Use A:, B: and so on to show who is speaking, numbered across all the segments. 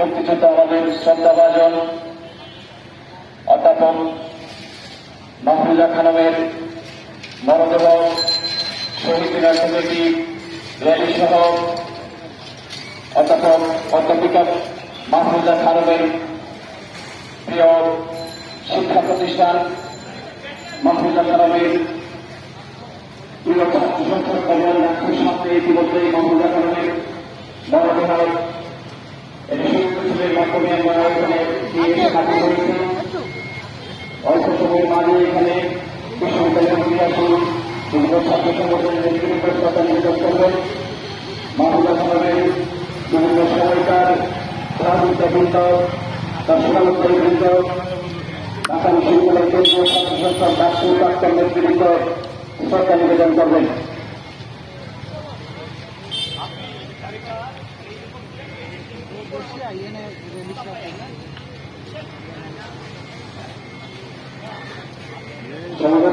A: মুক্তিযোদ্ধা আমাদের শ্রদ্ধাভাজন অধ্যাপক মাহফুজা খানমের মরদেহ শহীদ মিনার একটি র্যালি সহ অধ্যাপক অধ্যাপিকা মাহফুজা খানমের প্রিয় শিক্ষা প্রতিষ্ঠান মাহফুজা খানমের প্রিয় ছাত্র সংসদ ভবন ডাক্তার সামনে ইতিমধ্যেই মাহফুজা খানমের মরদেহ এটি সুন্দর মাধ্যমে আমরা এখানে দিয়ে হাতে করেছি অল্প সময়ের মাঝে এখানে বিশ্ববিদ্যালয়ের ইতিহাসী বিভিন্ন ছাত্র সংগঠনের নেতৃত্ব নির্দেশ করবেন মাহুদা সাহেবের বিভিন্ন সময়কার শ্রদ্ধা নিবেদন করবেন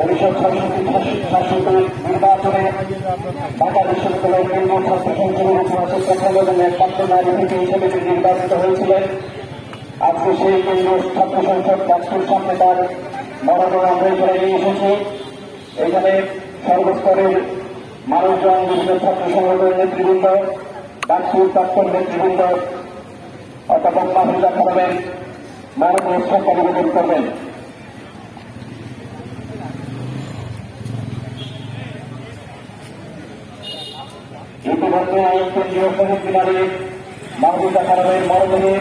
A: উনিশশো ছয়ষট্টি শাসকের নির্বাচনে ঢাকা বিশ্ববিদ্যালয়ের কেন্দ্রীয় ছাত্র সংসদের উপরাষ্ট্র সম্মেলনের একমাত্র নারী থেকে হিসেবে তিনি নির্বাচিত হয়েছিলেন আজকে সেই কেন্দ্রীয় ছাত্র সংসদ ডাক্তার সামনে তার মরণের আমরা করে নিয়ে অধ্যাপক মাহমুদা খানমের মরণের শ্রদ্ধা নিবেদন করবেন। ইতিমধ্যে কেন্দ্রীয় শহীদ মিনারে মাহবুদা খানমের মরদেহে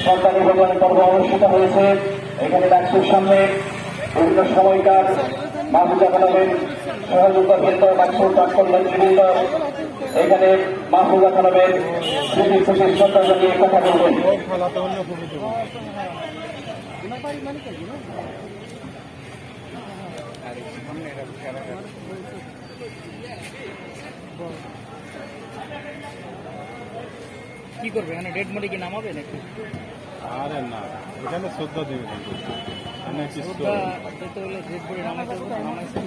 A: শ্রদ্ধা নিবেদন পর্ব অনুষ্ঠিত হয়েছে। এখানে ডাক্তার সামনে বিভিন্ন সময়কার মাহবুদা খানমের সহযোগিতা বৃন্দ ডাক্তার প্রাক্তন নেতৃবৃন্দ। এখানে মাহবুদা খানমের স্মৃতি প্রতি শ্রদ্ধা জানিয়ে কথা বলবেন।
B: কি করবে এখানে ডেড মরে কি নামাবে নাকি
C: আরে না এখানে শ্রদ্ধা দেবে কিন্তু এখানে
B: শ্রদ্ধা দিতে হলে ডেড মরে নামাতে হবে নামাইছে